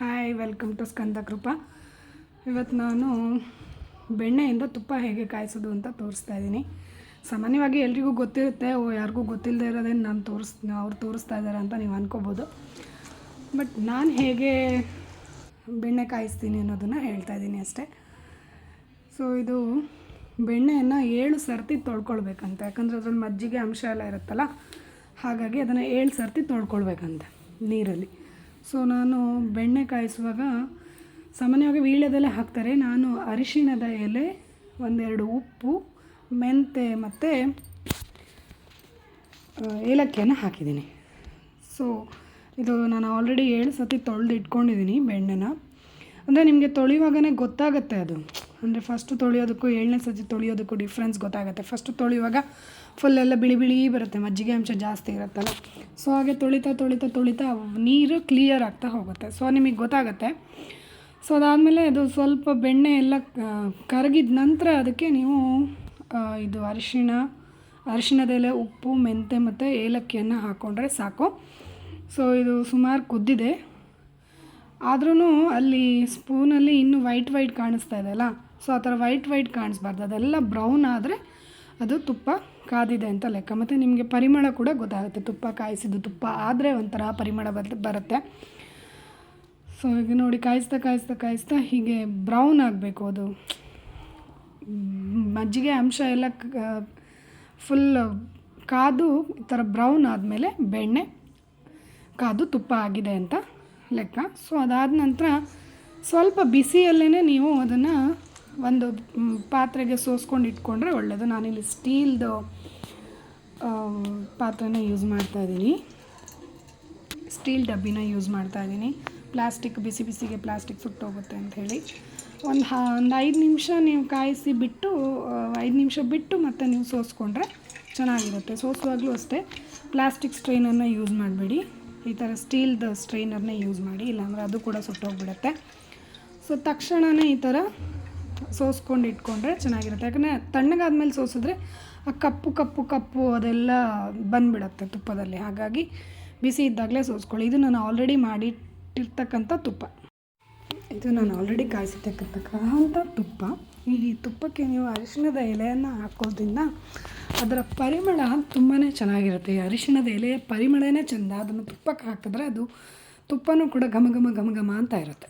Hi welcome to Skanda Krupa ಇವತ್ತು ನಾನು ಬೆಣ್ಣೆಯಿಂದ ತುಪ್ಪ ಹೇಗೆ ಕಾಯಿಸೋದು ಅಂತ ತೋರಿಸ್ತಾ ಇದ್ದೀನಿ. ಸಾಮಾನ್ಯವಾಗಿ ಎಲ್ರಿಗೂ ಗೊತ್ತಿರುತ್ತೆ, ಓ, ಯಾರಿಗೂ ಗೊತ್ತಿಲ್ಲದೆ ಇರೋದೇನು ನಾನು ತೋರಿಸ್, ಅವ್ರು ತೋರಿಸ್ತಾ ಇದ್ದಾರೆ ಅಂತ ನೀವು ಅನ್ಕೋಬೋದು. ಬಟ್ ನಾನು ಹೇಗೆ ಬೆಣ್ಣೆ ಕಾಯಿಸ್ತೀನಿ ಅನ್ನೋದನ್ನು ಹೇಳ್ತಾ ಇದ್ದೀನಿ ಅಷ್ಟೇ. ಸೊ ಇದು ಬೆಣ್ಣೆಯನ್ನು ಏಳು ಸರ್ತಿ ತೊಳ್ಕೊಳ್ಬೇಕಂತ. ಯಾಕಂದರೆ ಅದ್ರಲ್ಲಿ ಮಜ್ಜಿಗೆ ಅಂಶ ಎಲ್ಲ ಇರುತ್ತಲ್ಲ, ಹಾಗಾಗಿ ಅದನ್ನು ಏಳು ಸರ್ತಿ ತೊಳ್ಕೊಳ್ಬೇಕಂತೆ ನೀರಲ್ಲಿ. ಸೊ ನಾನು ಬೆಣ್ಣೆ ಕಾಯಿಸುವಾಗ ಸಾಮಾನ್ಯವಾಗಿ ವೀಳ್ಯದೆಲೆ ಹಾಕ್ತಾರೆ. ನಾನು ಅರಿಶಿಣದ ಎಲೆ, ಒಂದೆರಡು ಉಪ್ಪು, ಮೆಂತೆ ಮತ್ತು ಏಲಕ್ಕಿಯನ್ನು ಹಾಕಿದ್ದೀನಿ. ಸೊ ಇದು ನಾನು ಆಲ್ರೆಡಿ ಏಳು ಸತಿ ತೊಳೆದು ಇಟ್ಕೊಂಡಿದ್ದೀನಿ ಬೆಣ್ಣೆನ. ಅಂದರೆ ನಿಮಗೆ ತೊಳೆಯುವಾಗನೇ ಗೊತ್ತಾಗುತ್ತೆ ಅದು. ಅಂದರೆ ಫಸ್ಟು ತೊಳೆಯೋದಕ್ಕೂ ಏಳನೇ ಸತಿ ತೊಳೆಯೋದಕ್ಕೂ ಡಿಫ್ರೆನ್ಸ್ ಗೊತ್ತಾಗುತ್ತೆ. ಫಸ್ಟು ತೊಳೆಯುವಾಗ ಫುಲ್ ಎಲ್ಲ ಬಿಳಿ ಬಿಳಿ ಬರುತ್ತೆ, ಮಜ್ಜಿಗೆ ಅಂಶ ಜಾಸ್ತಿ ಇರುತ್ತಲ್ಲ. ಸೊ ಹಾಗೆ ತೊಳಿತಾ ತೊಳಿತಾ ತೊಳಿತಾ ನೀರು ಕ್ಲಿಯರ್ ಆಗ್ತಾ ಹೋಗುತ್ತೆ. ಸೊ ನಿಮಗೆ ಗೊತ್ತಾಗುತ್ತೆ. ಸೊ ಅದಾದಮೇಲೆ ಅದು ಸ್ವಲ್ಪ ಬೆಣ್ಣೆ ಎಲ್ಲ ಕರಗಿದ ನಂತರ ಅದಕ್ಕೆ ನೀವು ಇದು ಅರಿಶಿಣ ಅರಿಶಿಣದೆಲೆ ಉಪ್ಪು, ಮೆಂತೆ ಮತ್ತು ಏಲಕ್ಕಿಯನ್ನು ಹಾಕ್ಕೊಂಡ್ರೆ ಸಾಕು. ಸೊ ಇದು ಸುಮಾರು ಕುದ್ದಿದೆ. ಆದ್ರೂ ಅಲ್ಲಿ ಸ್ಪೂನಲ್ಲಿ ಇನ್ನೂ ವೈಟ್ ವೈಟ್ ಕಾಣಿಸ್ತಾ ಇದೆಯಲ್ಲ ಸೊ ಆ ಥರ ವೈಟ್ ವೈಟ್ ಕಾಣಿಸ್ಬಾರ್ದು. ಅದೆಲ್ಲ ಬ್ರೌನ್ ಆದರೆ ಅದು ತುಪ್ಪ ಕಾದಿದೆ ಅಂತ ಲೆಕ್ಕ. ಮತ್ತು ನಿಮಗೆ ಪರಿಮಳ ಕೂಡ ಗೊತ್ತಾಗುತ್ತೆ. ತುಪ್ಪ ಕಾಯಿಸಿದ್ದು ತುಪ್ಪ ಆದರೆ ಒಂಥರ ಪರಿಮಳ ಬರ್ ಬರುತ್ತೆ. ಸೊ ಈಗ ನೋಡಿ ಕಾಯಿಸ್ತಾ ಕಾಯಿಸ್ತಾ ಕಾಯಿಸ್ತಾ ಹೀಗೆ ಬ್ರೌನ್ ಆಗಬೇಕು ಅದು. ಮಜ್ಜಿಗೆ ಅಂಶ ಎಲ್ಲ ಫುಲ್ ಕಾದು ಈ ಥರ ಬ್ರೌನ್ ಆದಮೇಲೆ ಬೆಣ್ಣೆ ಕಾದು ತುಪ್ಪ ಆಗಿದೆ ಅಂತ ಲೆಕ್ಕ. ಸೊ ಅದಾದ ನಂತರ ಸ್ವಲ್ಪ ಬಿಸಿಯಲ್ಲೇ ನೀವು ಅದನ್ನು ಒಂದು ಪಾತ್ರೆಗೆ ಸೋಸ್ಕೊಂಡು ಇಟ್ಕೊಂಡ್ರೆ ಒಳ್ಳೆಯದು ನಾನಿಲ್ಲಿ ಸ್ಟೀಲ್ದು ಪಾತ್ರೆನ ಯೂಸ್ ಮಾಡ್ತಾ ಇದ್ದೀನಿ. ಸ್ಟೀಲ್ ಡಬ್ಬಿನ ಯೂಸ್ ಮಾಡ್ತಾ ಇದ್ದೀನಿ. ಪ್ಲಾಸ್ಟಿಕ್, ಬಿಸಿ ಬಿಸಿಗೆ ಪ್ಲಾಸ್ಟಿಕ್ ಸುಟ್ಟೋಗುತ್ತೆ ಅಂತ ಹೇಳಿ. ಒಂದು ಹಾ, ಒಂದು ಐದು ನಿಮಿಷ ನೀವು ಕಾಯಿಸಿ ಬಿಟ್ಟು ಐದು ನಿಮಿಷ ಬಿಟ್ಟು ಮತ್ತೆ ನೀವು ಸೋಸ್ಕೊಂಡ್ರೆ ಚೆನ್ನಾಗಿರುತ್ತೆ. ಸೋಸುವಾಗಲೂ ಅಷ್ಟೇ. ಪ್ಲಾಸ್ಟಿಕ್ ಸ್ಟ್ರೈನರ್ನ ಯೂಸ್ ಮಾಡಬೇಡಿ. ಈ ಥರ ಸ್ಟೀಲ್ದು ಸ್ಟ್ರೈನರ್ನ ಯೂಸ್ ಮಾಡಿ, ಇಲ್ಲಾಂದರೆ ಅದು ಕೂಡ ಸುಟ್ಟೋಗ್ಬಿಡುತ್ತೆ ಸೊ ತಕ್ಷಣವೇ ಈ ಥರ ಸೋಸ್ಕೊಂಡು ಇಟ್ಕೊಂಡ್ರೆ ಚೆನ್ನಾಗಿರುತ್ತೆ. ಯಾಕಂದರೆ ತಣ್ಣಗಾದ್ಮೇಲೆ ಸೋಸಿದ್ರೆ ಆ ಕಪ್ಪು ಕಪ್ಪು ಕಪ್ಪು ಅದೆಲ್ಲ ಬಂದುಬಿಡುತ್ತೆ ತುಪ್ಪದಲ್ಲಿ. ಹಾಗಾಗಿ ಬಿಸಿ ಇದ್ದಾಗಲೇ ಸೋಸ್ಕೊಳ್ಳಿ. ಇದು ನಾನು ಆಲ್ರೆಡಿ ಮಾಡಿಟ್ಟಿರ್ತಕ್ಕಂಥ ತುಪ್ಪ. ಇದು ನಾನು ಆಲ್ರೆಡಿ ಕಾಯಿಸಿರ್ತಕ್ಕಂಥ ತುಪ್ಪ. ಈ ತುಪ್ಪಕ್ಕೆ ನೀವು ಅರಿಶಿಣದ ಎಲೆಯನ್ನು ಹಾಕೋದ್ರಿಂದ ಅದರ ಪರಿಮಳ ತುಂಬಾ ಚೆನ್ನಾಗಿರುತ್ತೆ. ಅರಿಶಿಣದ ಎಲೆಯ ಪರಿಮಳನೇ ಚೆಂದ. ಅದನ್ನು ತುಪ್ಪಕ್ಕೆ ಹಾಕಿದ್ರೆ ಅದು ತುಪ್ಪನೂ ಕೂಡ ಘಮ ಘಮ ಘಮ ಘಮ ಅಂತ ಇರುತ್ತೆ.